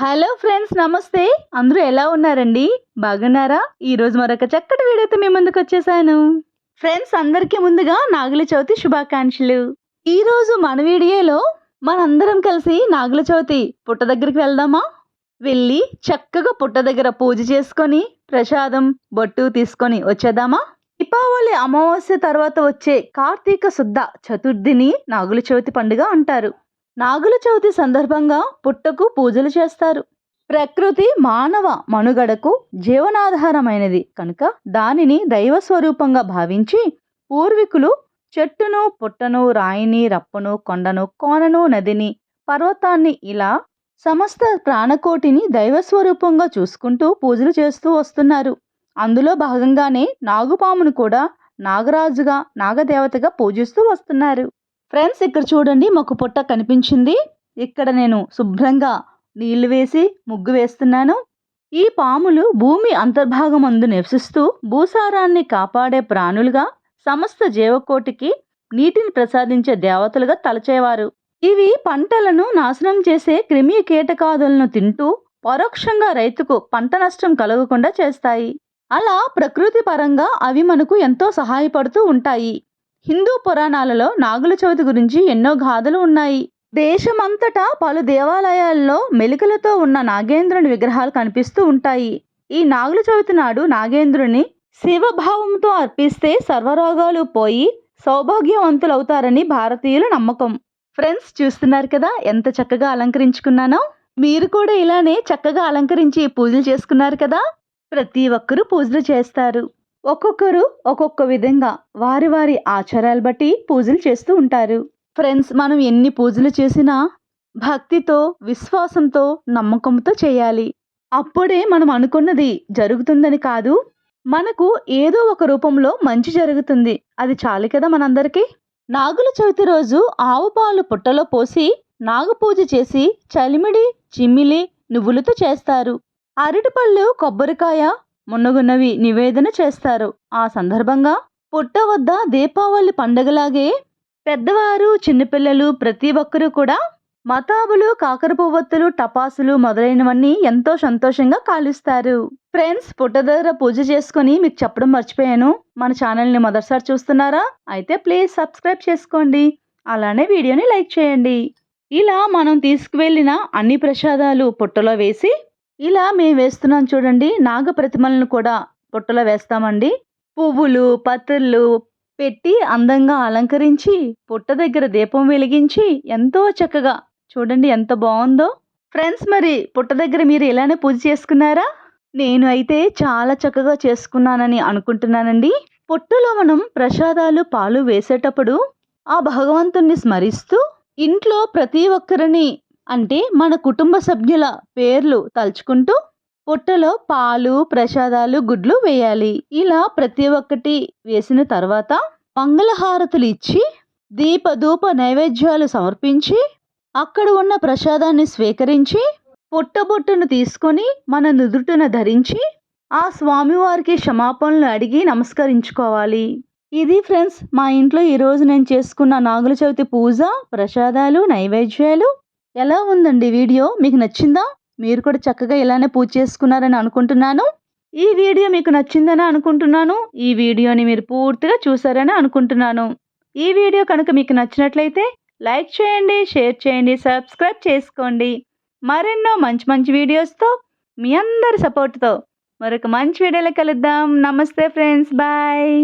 Hello friends నమస్తే. అందరూ ఎలా ఉన్నారండి? బాగున్నారా? ఈరోజు మరొక చక్కటి వీడియోతో మీ ముందుకు వచ్చేసాను. ఫ్రెండ్స్ అందరికీ ముందుగా నాగుల చవితి శుభాకాంక్షలు. ఈరోజు మన వీడియోలో మనందరం కలిసి నాగుల చవితి పుట్ట దగ్గరికి వెళ్దామా? వెళ్ళి చక్కగా పుట్ట దగ్గర పూజ చేసుకొని ప్రసాదం బొట్టు తీసుకొని వచ్చేద్దామా? దీపావళి అమావాస్య తర్వాత వచ్చే కార్తీక శుద్ధ చతుర్థిని నాగుల చవితి పండుగ అంటారు. నాగుల చవితి సందర్భంగా పుట్టకు పూజలు చేస్తారు. ప్రకృతి మానవ మనుగడకు జీవనాధారమైనది. కనుక దానిని దైవ స్వరూపంగా భావించి పూర్వీకులు చెట్టును పుట్టను రాయిని రప్పను కొండను కోనను నదిని పర్వతాన్ని ఇలా సమస్త ప్రాణకోటిని దైవ స్వరూపంగా చూసుకుంటూ పూజలు చేస్తూ వస్తున్నారు. అందులో భాగంగానే నాగుపామును కూడా నాగరాజుగా నాగదేవతగా పూజిస్తూ వస్తున్నారు. ఫ్రెండ్స్ ఇక్కడ చూడండి మాకు పుట్ట కనిపించింది. ఇక్కడ నేను శుభ్రంగా నీళ్ళు వేసి ముగ్గు వేస్తున్నాను. ఈ పాములు భూమి అంతర్భాగం అందు నివసిస్తూ భూసారాన్ని కాపాడే ప్రాణులుగా సమస్త జీవకోటికి నీటిని ప్రసాదించే దేవతలుగా తలచేవారు. ఇవి పంటలను నాశనం చేసే క్రిమి కీటకాదులను తింటూ పరోక్షంగా రైతుకు పంట నష్టం కలగకుండా చేస్తాయి. అలా ప్రకృతి పరంగా అవి మనకు ఎంతో సహాయపడుతూ ఉంటాయి. హిందూ పురాణాలలో నాగుల చవితి గురించి ఎన్నో గాథలు ఉన్నాయి. దేశమంతటా పలు దేవాలయాల్లో మెలికలతో ఉన్న నాగేంద్రుని విగ్రహాలు కనిపిస్తూ ఉంటాయి. ఈ నాగుల చవితి నాడు నాగేంద్రుని శివభావంతో అర్పిస్తే సర్వరోగాలు పోయి సౌభాగ్యవంతులవుతారని భారతీయుల నమ్మకం. ఫ్రెండ్స్ చూస్తున్నారు కదా ఎంత చక్కగా అలంకరించుకున్నానో? మీరు కూడా ఇలానే చక్కగా అలంకరించి పూజలు చేసుకున్నారు కదా? ప్రతి ఒక్కరూ పూజలు చేస్తారు. ఒక్కొక్కరు ఒక్కొక్క విధంగా వారి వారి ఆచారాలు బట్టి పూజలు చేస్తూ ఉంటారు. ఫ్రెండ్స్ మనం ఎన్ని పూజలు చేసినా భక్తితో విశ్వాసంతో నమ్మకంతో చేయాలి. అప్పుడే మనం అనుకున్నది జరుగుతుందని కాదు మనకు ఏదో ఒక రూపంలో మంచి జరుగుతుంది. అది చాలు కదా మనందరికీ? నాగుల చవితి రోజు ఆవు పాలు పుట్టలో పోసి నాగపూజ చేసి చలిమిడి చిమ్మిలి నువ్వులతో చేస్తారు. అరటిపళ్ళు కొబ్బరికాయ మున్నగున్నవి నివేదన చేస్తారు. ఆ సందర్భంగా పుట్ట వద్ద దీపావళి పండగలాగే పెద్దవారు చిన్నపిల్లలు ప్రతి ఒక్కరూ కూడా మతాబులు కాకర పువ్వొత్తులు టపాసులు మొదలైనవన్నీ ఎంతో సంతోషంగా కాలుస్తారు. ఫ్రెండ్స్ పుట్ట దగ్గర పూజ చేసుకొని మీకు చెప్పడం మర్చిపోయాను. మన ఛానల్ని మొదటిసారి చూస్తున్నారా? అయితే ప్లీజ్ సబ్స్క్రైబ్ చేసుకోండి. అలానే వీడియోని లైక్ చేయండి. ఇలా మనం తీసుకువెళ్ళిన అన్ని ప్రసాదాలు పుట్టలో వేసి ఇలా మేము వేస్తున్నాం చూడండి. నాగ ప్రతిమలను కూడా పుట్టలో వేస్తామండి. పువ్వులు పత్రులు పెట్టి అందంగా అలంకరించి పుట్ట దగ్గర దీపం వెలిగించి ఎంతో చక్కగా చూడండి ఎంత బాగుందో. ఫ్రెండ్స్ మరి పుట్ట దగ్గర మీరు ఇలానే పూజ చేసుకున్నారా? నేను అయితే చాలా చక్కగా చేసుకున్నానని అనుకుంటున్నానండి. పుట్టలో మనం ప్రసాదాలు పాలు వేసేటప్పుడు ఆ భగవంతుణ్ణి స్మరిస్తూ ఇంట్లో ప్రతి ఒక్కరిని అంటే మన కుటుంబ సభ్యుల పేర్లు తలుచుకుంటూ పుట్టలో పాలు ప్రసాదాలు గుడ్లు వేయాలి. ఇలా ప్రతి ఒక్కటి వేసిన తర్వాత మంగళహారతులు ఇచ్చి దీపధూప నైవేద్యాలు సమర్పించి అక్కడ ఉన్న ప్రసాదాన్ని స్వీకరించి పొట్టబొట్టును తీసుకొని మన నుదుటిన ధరించి ఆ స్వామివారికి క్షమాపణలు అడిగి నమస్కరించుకోవాలి. ఇది ఫ్రెండ్స్ మా ఇంట్లో ఈరోజు నేను చేసుకున్న నాగుల చవితి పూజ ప్రసాదాలు నైవేద్యాలు ఎలా ఉందండి వీడియో? మీకు నచ్చిందా? మీరు కూడా చక్కగా ఇలానే పూజ చేసుకున్నారని అనుకుంటున్నాను. ఈ వీడియో మీకు నచ్చిందని అనుకుంటున్నాను. ఈ వీడియోని మీరు పూర్తిగా చూసారని అనుకుంటున్నాను. ఈ వీడియో కనుక మీకు నచ్చినట్లయితే లైక్ చేయండి షేర్ చేయండి సబ్స్క్రైబ్ చేసుకోండి. మరెన్నో మంచి మంచి వీడియోస్తో మీ అందరి సపోర్ట్తో మరొక మంచి వీడియోలో కలుద్దాం. నమస్తే ఫ్రెండ్స్. బాయ్.